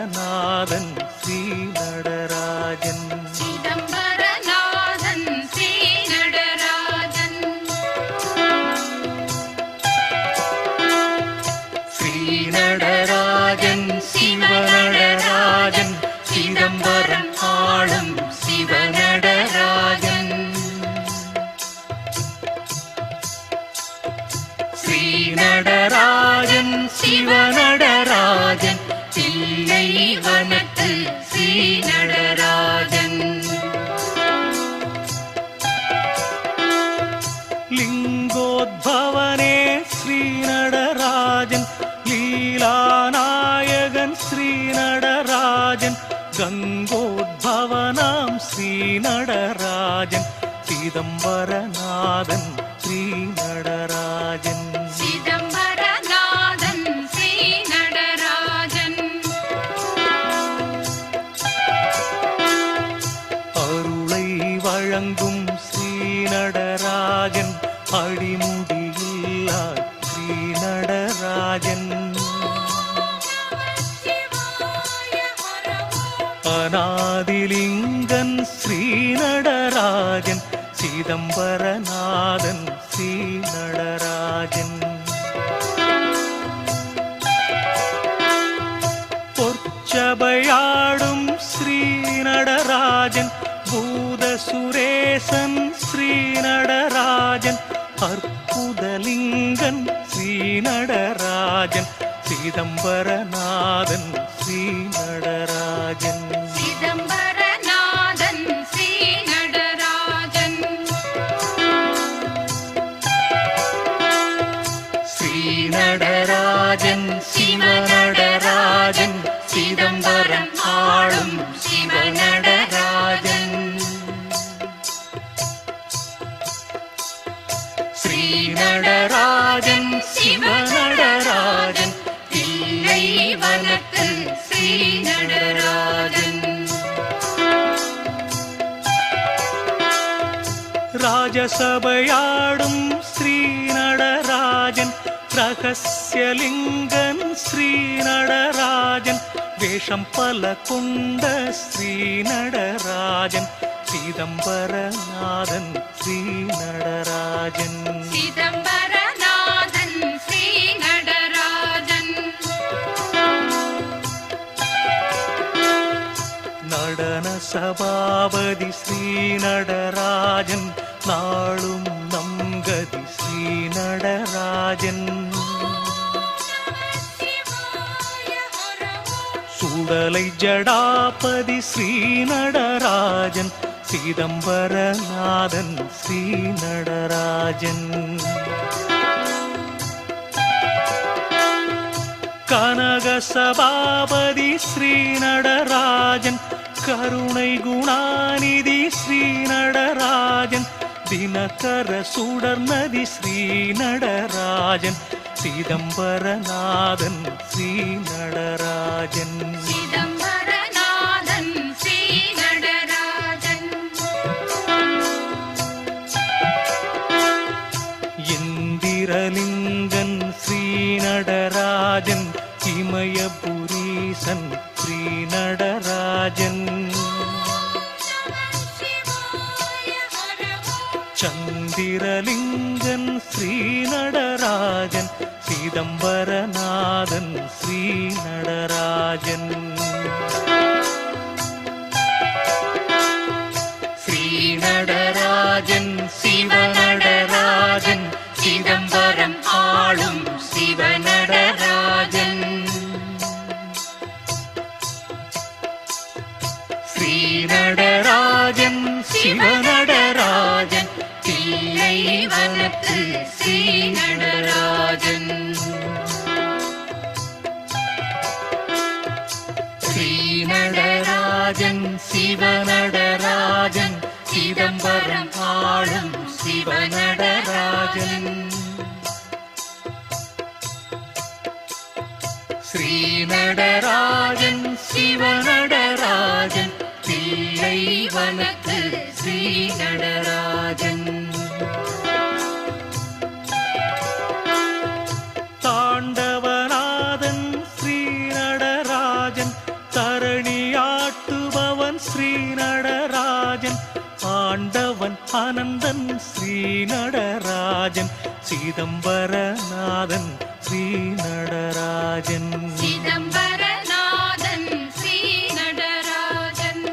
நாதன் ஸ்ரீ நடராஜன். லிங்கோத்பவனே ஸ்ரீ நடராஜன் லீலாநாயகன் ஸ்ரீ நடராஜன் கங்கோத்பவனாம் ஸ்ரீ நடராஜன் அநாதிலிங்கன் ஸ்ரீ நடராஜன் சிதம்பரநாதன் ஸ்ரீ நடராஜன் பொற்சபையாடும் ஸ்ரீ நடராஜன் பூத சுரேசன் ஸ்ரீ நடராஜன் அற்புதலிங்கன் ஸ்ரீ நடராஜன் ரகசியலிங்கன் ஸ்ரீ நடராஜன் வேஷம் பல கொண்ட ஸ்ரீ நடராஜன் சிதம்பரநாதன் ஸ்ரீ நடராஜன் சிதம்பரநாதன் ஸ்ரீ நடராஜன் நடன சபாபதி ஸ்ரீ நடராஜன் நாளும் நம்கதி ஸ்ரீ நடராஜன் சுடலை ஜடாபதி ஸ்ரீ நடராஜன் சிதம்பரநாதன் ஸ்ரீ நடராஜன் கனக சபாபதி ஸ்ரீ நடராஜன் கருணை குணாநிதி ஸ்ரீ நடராஜன் தினகர சுடர்நதி ஸ்ரீ நடராஜன் சிதம்பரநாதன் ஸ்ரீ சந்திரலிங்கன் ஸ்ரீ நடராஜன் சிதம்பரநாதன் ஸ்ரீ ராஜன் சிவநடராஜன். சிதம்பரம் ஆளும் சிவநடராஜன். ஸ்ரீநடராஜன் சிவநடராஜன். தில்லை வனத்து அனந்தன் ஸ்ரீநடராஜன் சிதம்பரநாதன் ஸ்ரீநடராஜன். சிதம்பரநாதன் ஸ்ரீநடராஜன்.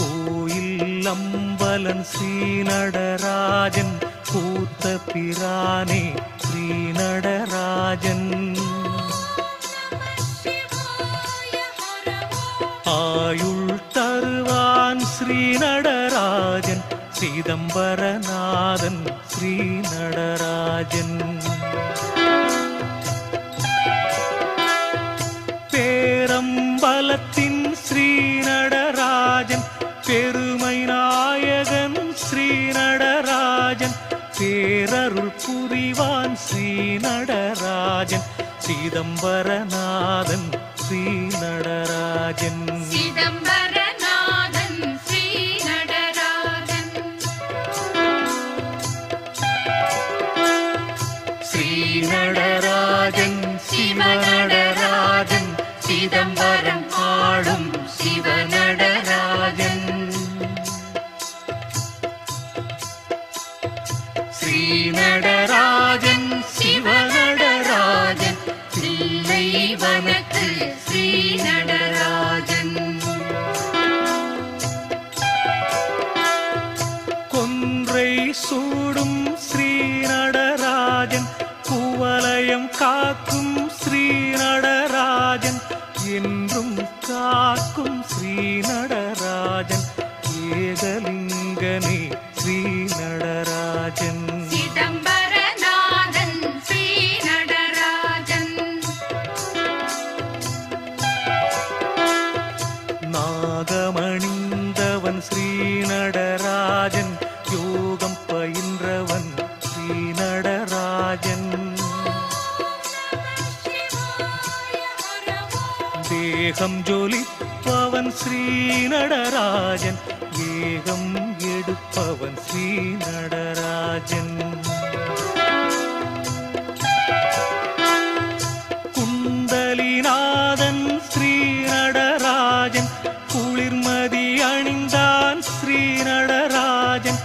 கோயில் அம்பலன் ஸ்ரீநடராஜன் கூத்த பிரானே ஸ்ரீநடராஜன். ஆயுள் ஸ்ரீ நடராஜன் சிதம்பரநாதன் ஸ்ரீ நடராஜன் பேரம்பலத்தின் ஸ்ரீ நடராஜன் பெருமை நாயகன் ஸ்ரீ நடராஜன் பேரருள் புரிவான் ஸ்ரீ நடராஜன் சிதம்பரநாதன் தேகம் ஜொலிப்பவன் ஸ்ரீநடராஜன். வேகம் எடுப்பவன் ஸ்ரீநடராஜன். குண்டலிநாதன் ஸ்ரீநடராஜன். குளிர்மதி அணிந்தான் ஸ்ரீநடராஜன்.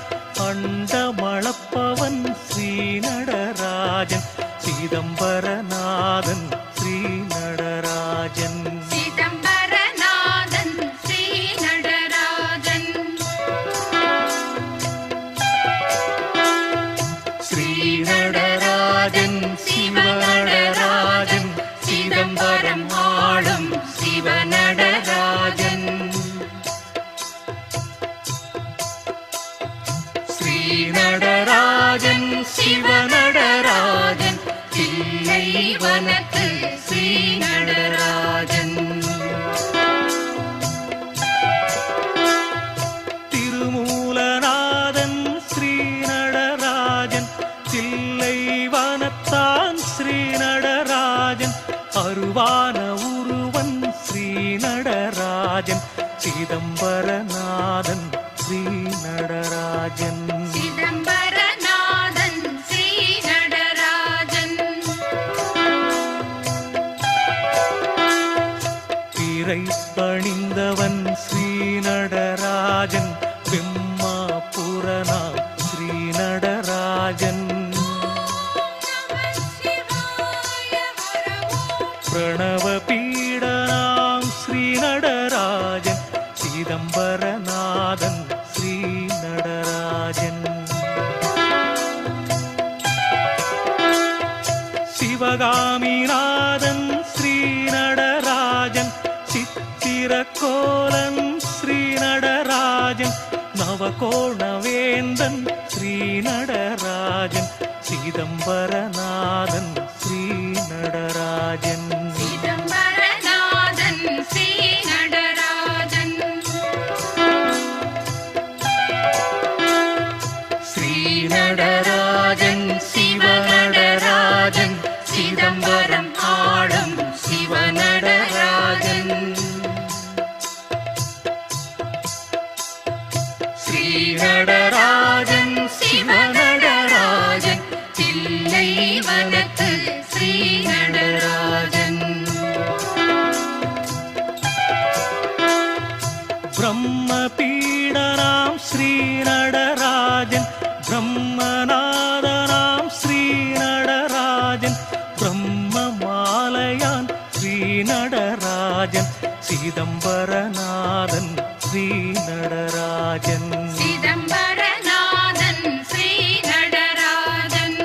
ஸ்ரீ நடராஜன் சிதம்பரநாதன் ஸ்ரீ நடராஜன்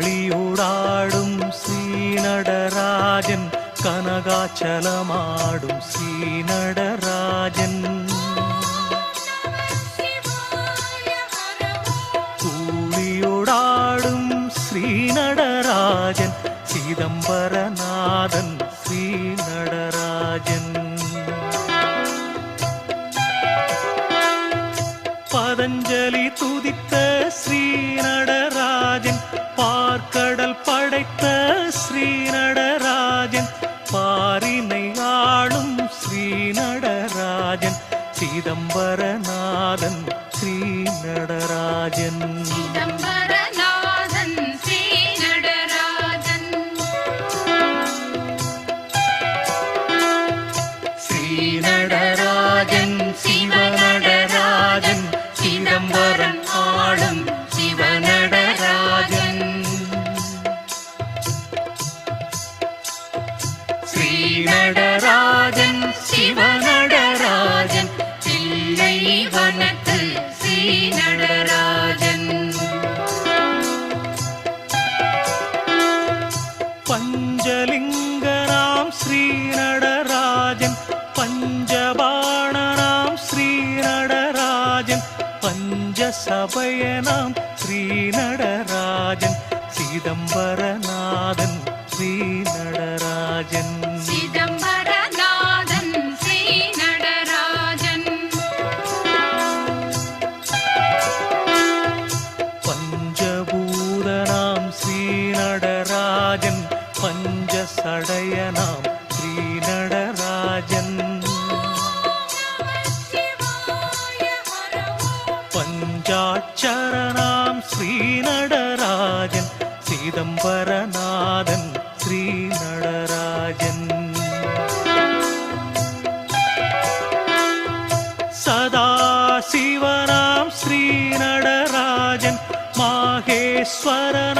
காளியுடாடும் ஸ்ரீ நடராஜன் கனகாச்சலமாடும் ஸ்ரீ நடராஜன் கூலியுடாடும் ஸ்ரீ நடராஜன் சிதம்பர Sarana.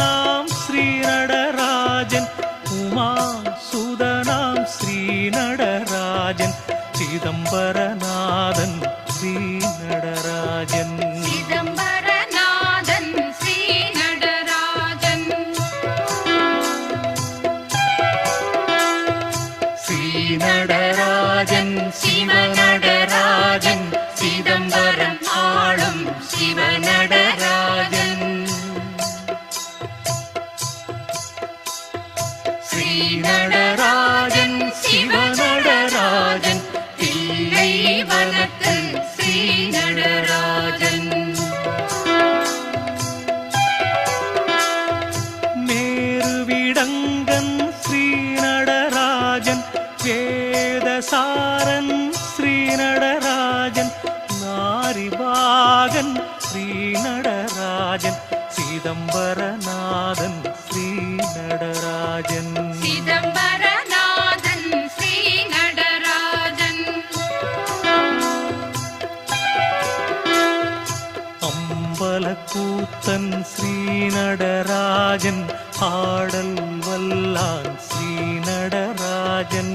ஸ்ரீநடராஜன் ஆடல் வல்லான் ஸ்ரீநடராஜன்.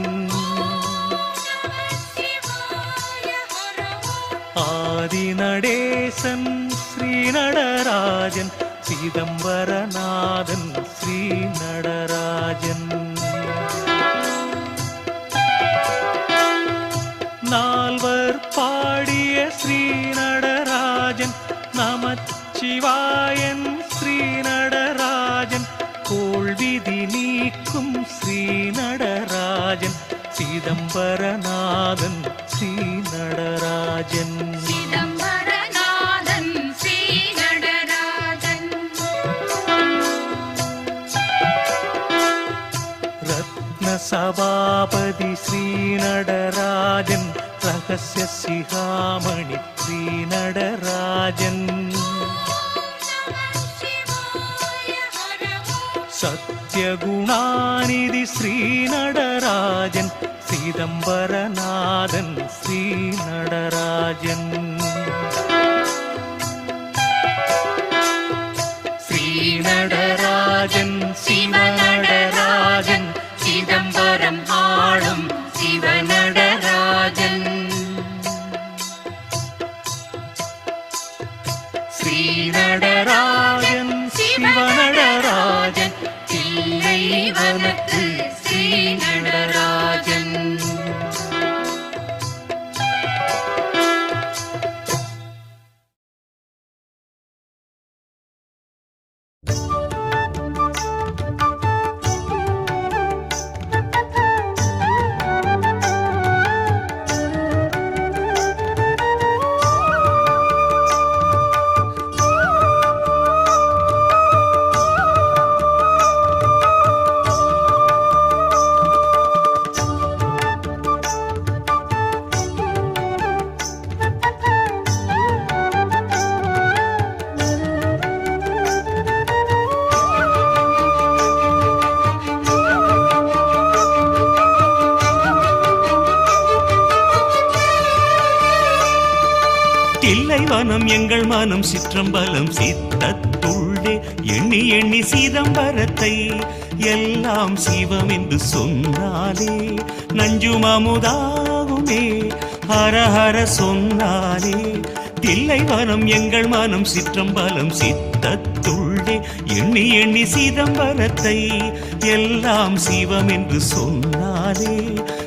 ஆதிநடேசன் ஸ்ரீநடராஜன் சிதம்பரநாதன் ஸ்ரீநடராஜன். எங்கள் மனம் சிற்றம்பலம் சித்தத்துள்ளே. எண்ணி எண்ணி சிதம்பரத்தை எல்லாம் சிவம் என்று சொன்னாலே. நஞ்சும் அமுதாகுமே ஹர ஹர சொன்னாலே. தில்லை வனம் எங்கள் மனம் சிற்றம்பலம் சித்தத்துள்ளே. எண்ணி எண்ணி சிதம்பரத்தை எல்லாம் சிவம் என்று சொன்னாலே.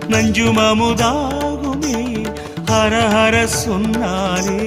நஞ்சும் அமுதாகுமே ஹர ஹர சொன்னாலே.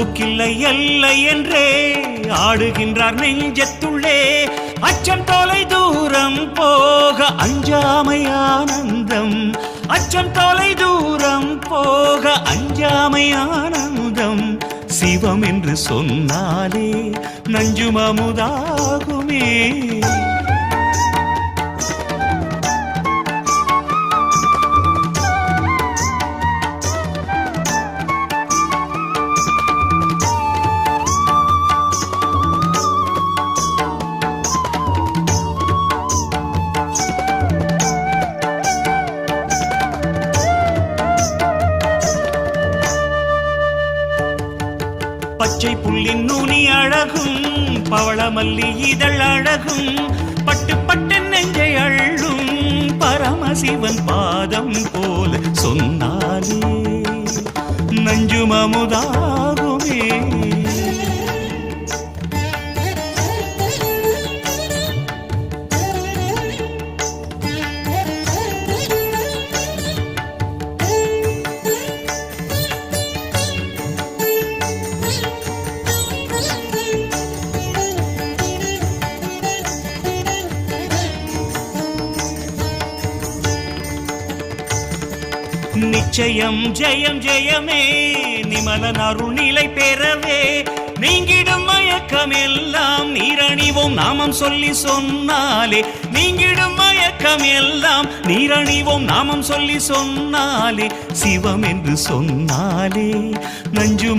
அன்புக்கில்லை எல்லை என்றே ஆடுகின்றார் நெஞ்சத்துள்ளே. அச்சம் தொலை தூரம் போக அஞ்சாமை ஆனந்தம் அச்சம் தொலை தூரம் போக அஞ்சாமை ஆனந்தம் சிவம் என்று சொன்னாலே நஞ்சும் பவளமல்லி இதழ் அழகும். பட்டு பட்டு நெஞ்சை அள்ளும் பரமசிவன் பாதம் போல சொன்னாலே நஞ்சும் ஜெயம் ஜெயம் ஜெயமே. நிமலன் அருள்நிலை பெறவே. நீங்கிடும் மயக்கம் எல்லாம் நீரணிவோம் நாமம் சொல்லி சொன்னாலே. நீங்கிடும் மயக்கம் எல்லாம் நீரணிவோம் நாமம் சொல்லி சொன்னாலே. சிவம் என்று சொன்னாலே. நஞ்சும்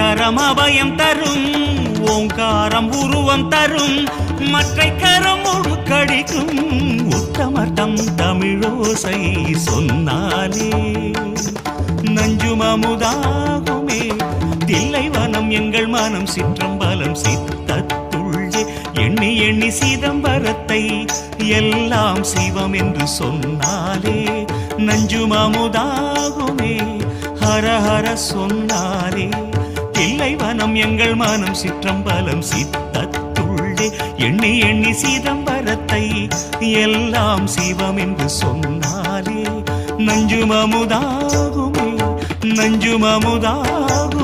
கரம் அபயம் தரும் ஓங்காரம் உருவம் தரும் மற்றை கரம் முழுக்கடிக்கும் உத்தமர்த்தம் தமிழோசை சொன்னாலே. நஞ்சும் அமுதாகுமே தில்லை வனம் எங்கள் மனம் சிற்றம்பலம் சித்தத்துள்ளே. எண்ணி எண்ணி சிதம்பரத்தை எல்லாம் சிவம் என்று சொன்னாலே. நஞ்சும் அமுதாகுமே ஹர ஹர சொன்னாரே தில்லை வனம் எங்கள் மனம் சிற்றம்பலம் சித்தத்துள்ளே. எண்ணி எண்ணி சிதம்பரத்தை எல்லாம் சிவம் என்று சொன்னாரே. நஞ்சும் அமுதாகுமே நஞ்சும் அமுதாகுமே